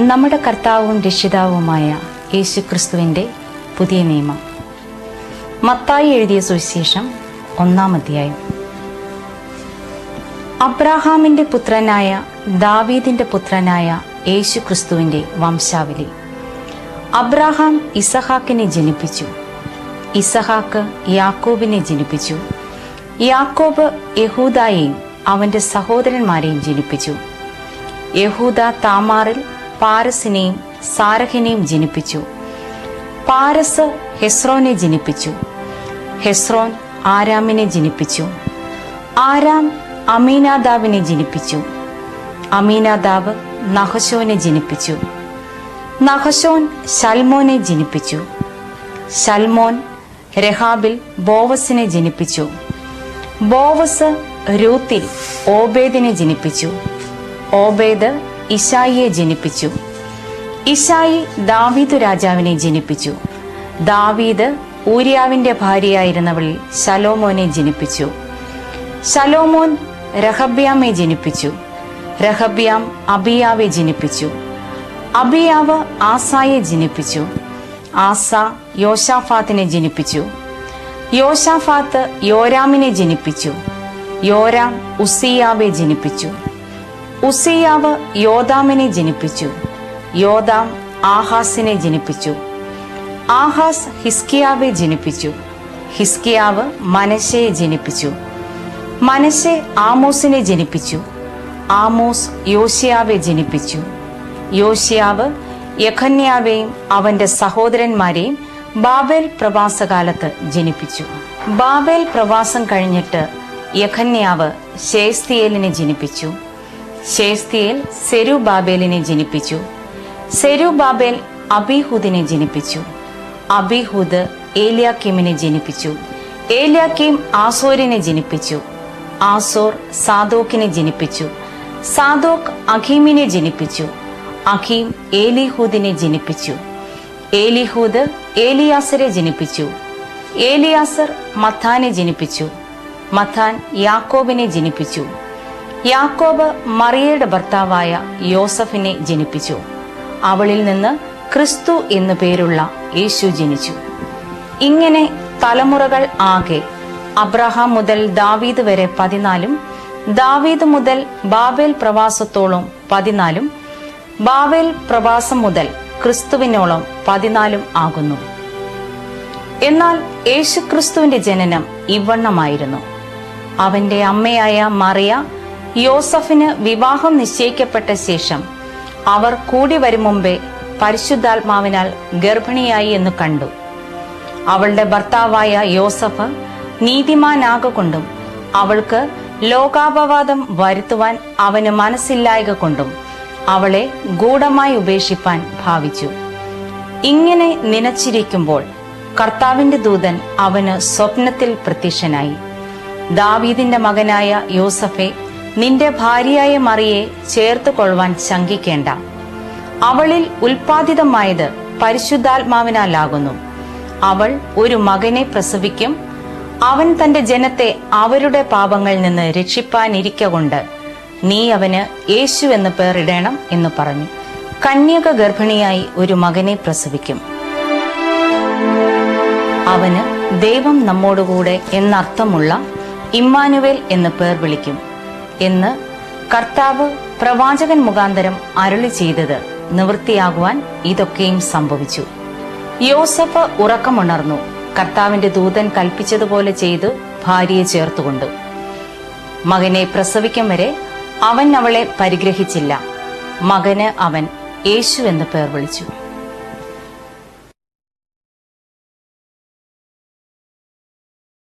നമ്മുടെ കർത്താവും രക്ഷിതാവുമായ യേശു ക്രിസ്തുവിന്റെ പുതിയ നിയമം. മത്തായി എഴുതിയ സുവിശേഷം ഒന്നാം അധ്യായം. അബ്രാഹാമിന്റെ പുത്രനായ ദാവീദിന്റെ പുത്രനായ യേശു ക്രിസ്തുവിന്റെ വംശാവലി. അബ്രാഹാം ഇസഹാക്കിനെ ജനിപ്പിച്ചു. ഇസഹാക്ക് യാക്കോബിനെ ജനിപ്പിച്ചു. യാക്കോബ് യഹൂദായെയും അവന്റെ സഹോദരന്മാരെയും ജനിപ്പിച്ചു. യഹൂദ താമാറിൽ പാരസിനെയും സാരഹിനെയും ജനിപ്പിച്ചു. പാരസ് ഹെസ്രോനെ ജനിപ്പിച്ചു. ഹെസ്രോൻ ആരാമിനെ ജനിപ്പിച്ചു. ആരാം അമീനാദാവിനെ ജനിപ്പിച്ചു. അമീനാദാവ് നഹശോനെ ജനിപ്പിച്ചു. നഹശോൻ ശൽമോനെ ജനിപ്പിച്ചു. ശൽമോൻ രഹാബിൽ ബോവസിനെ ജനിപ്പിച്ചു. ബോവസ് രൂത്തിൽ ഓബേദിനെ ജനിപ്പിച്ചു. ഓബേദ് ഇഷായിയെ ജനിപ്പിച്ചു. ഇഷായി ദാവീദ് രാജാവിനെ ജനിപ്പിച്ചു. ദാവീദ് ഊര്യാവിന്റെ ഭാര്യയായിരുന്നവൾ ശലോമോനെ ജനിപ്പിച്ചു. ശലോമോൻ രഹബ്യാമെ ജനിപ്പിച്ചു. രഹബ്യാം അബിയാവെ ജനിപ്പിച്ചു. അബിയാവ് ആസായെ ജനിപ്പിച്ചു. ആസ യോഷാഫാത്തിനെ ജനിപ്പിച്ചു. യോഷാഫാത്ത് യോരാമിനെ ജനിപ്പിച്ചു. യോരാം ഉസിയാവെ ജനിപ്പിച്ചു. ഉസിയാവ് യോദാമിനെ ജനിപ്പിച്ചു. യോദാം ആഹാസിനെ ജനിപ്പിച്ചു. ആഹാസ് ഹിസ്കിയാവെ ജനിപ്പിച്ചു. ഹിസ്കിയാവ് മനശയെ ജനിപ്പിച്ചു. മനശെ ആമോസിനെ ജനിപ്പിച്ചു. ആമോസ് യോശിയാവെ ജനിപ്പിച്ചു. യോശിയാവ് യഖന്യാവെയും അവന്റെ സഹോദരന്മാരെയും ബാബേൽ പ്രവാസകാലത്ത് ജനിപ്പിച്ചു. ബാബേൽ പ്രവാസം കഴിഞ്ഞിട്ട് യഖന്യാവ് ശേസ്തിയേലിനെ ജനിപ്പിച്ചു. ഷേസ്തിയേൽ സെരു ബാബേലിനെ ജനിപ്പിച്ചു. സെരു ബാബേൽ അബിഹുദിനെ ജനിപ്പിച്ചു. അബിഹുദ് ഏലിയാക്കിമിനെ ജനിപ്പിച്ചു. ഏലിയാക്കിം ആസോരിനെ ജനിപ്പിച്ചു. ആസോർ സാദോക്കിനെ ജനിപ്പിച്ചു. സാദോക് അഖീമിനെ ജനിപ്പിച്ചു. അഖീം ഏലിഹൂദിനെ ജനിപ്പിച്ചു. ഏലിഹൂദ് ഏലിയാസരെ ജനിപ്പിച്ചു. ഏലിയാസർ മത്താനെ ജനിപ്പിച്ചു. മത്താൻ യാക്കോബിനെ ജനിപ്പിച്ചു. യാക്കോബ് മറിയയുടെ ഭർത്താവായ യോസഫിനെ ജനിപ്പിച്ചു. അവളിൽ നിന്ന് ക്രിസ്തു എന്നു പേരുള്ള യേശു ജനിച്ചു. ഇങ്ങനെ തലമുറകൾ ആകെ അബ്രഹാം മുതൽ ദാവീദ് വരെ പതിനാലും ദാവീദ് മുതൽ ബാബേൽ പ്രവാസത്തോളം പതിനാലും ബാബേൽ പ്രവാസം മുതൽ ക്രിസ്തുവിനോളം പതിനാലും ആകുന്നു. എന്നാൽ യേശുക്രിസ്തുവിന്റെ ജനനം ഇവണ്ണമായിരുന്നു അവന്റെ അമ്മയായ മറിയ യോസഫിന് വിവാഹം നിശ്ചയിക്കപ്പെട്ട ശേഷം അവർ കൂടി വരും മുമ്പേ പരിശുദ്ധാത്മാവിനാൽ ഗർഭിണിയായി എന്ന് കണ്ടു. അവളുടെ ഭർത്താവായ യോസഫ് നീതിമാനാകൊണ്ടും അവൾക്ക് ലോകാപവാദം വരുത്തുവാൻ അവന് മനസ്സില്ലായക കൊണ്ടും അവളെ ഗൂഢമായി ഉപേക്ഷിപ്പാൻ ഭാവിച്ചു. ഇങ്ങനെ നിനച്ചിരിക്കുമ്പോൾ കർത്താവിന്റെ ദൂതൻ അവന് സ്വപ്നത്തിൽ പ്രത്യക്ഷനായി. ദാവീദിന്റെ മകനായ യോസഫെ നിന്റെ ഭാര്യയായ മറിയെ ചേർത്ത് കൊള്ളുവാൻ ശങ്കിക്കേണ്ട. അവളിൽ ഉൽപാദിതമായത് പരിശുദ്ധാത്മാവിനാലാകുന്നു. അവൾ ഒരു മകനെ പ്രസവിക്കും. അവൻ തന്റെ ജനത്തെ അവരുടെ പാപങ്ങളിൽ നിന്ന് രക്ഷിപ്പാനിരിക്കൊണ്ട് നീ അവന് യേശു എന്ന് പേരിടണം എന്ന് പറഞ്ഞു. കന്യക ഗർഭിണിയായി ഒരു മകനെ പ്രസവിക്കും. അവന് ദൈവം നമ്മോടുകൂടെ എന്നർത്ഥമുള്ള ഇമ്മാനുവേൽ എന്ന് പേർ വിളിക്കും. എന്ന് കർത്താവ് പ്രവാചകൻ മുഖാന്തരം അരുളി ചെയ്തത് നിവൃത്തിയാകുവാൻ ഇതൊക്കെയും സംഭവിച്ചു. യോസഫ് ഉറക്കമുണർന്നു. കർത്താവിന്റെ ദൂതൻ കൽപ്പിച്ചതുപോലെ ചെയ്തു ഭാര്യയെ ചേർത്തുകൊണ്ട്. മകനെ പ്രസവിക്കും വരെ അവൻ അവളെ പരിഗ്രഹിച്ചില്ല. മകന് അവൻ യേശു എന്ന് പേർ വിളിച്ചു.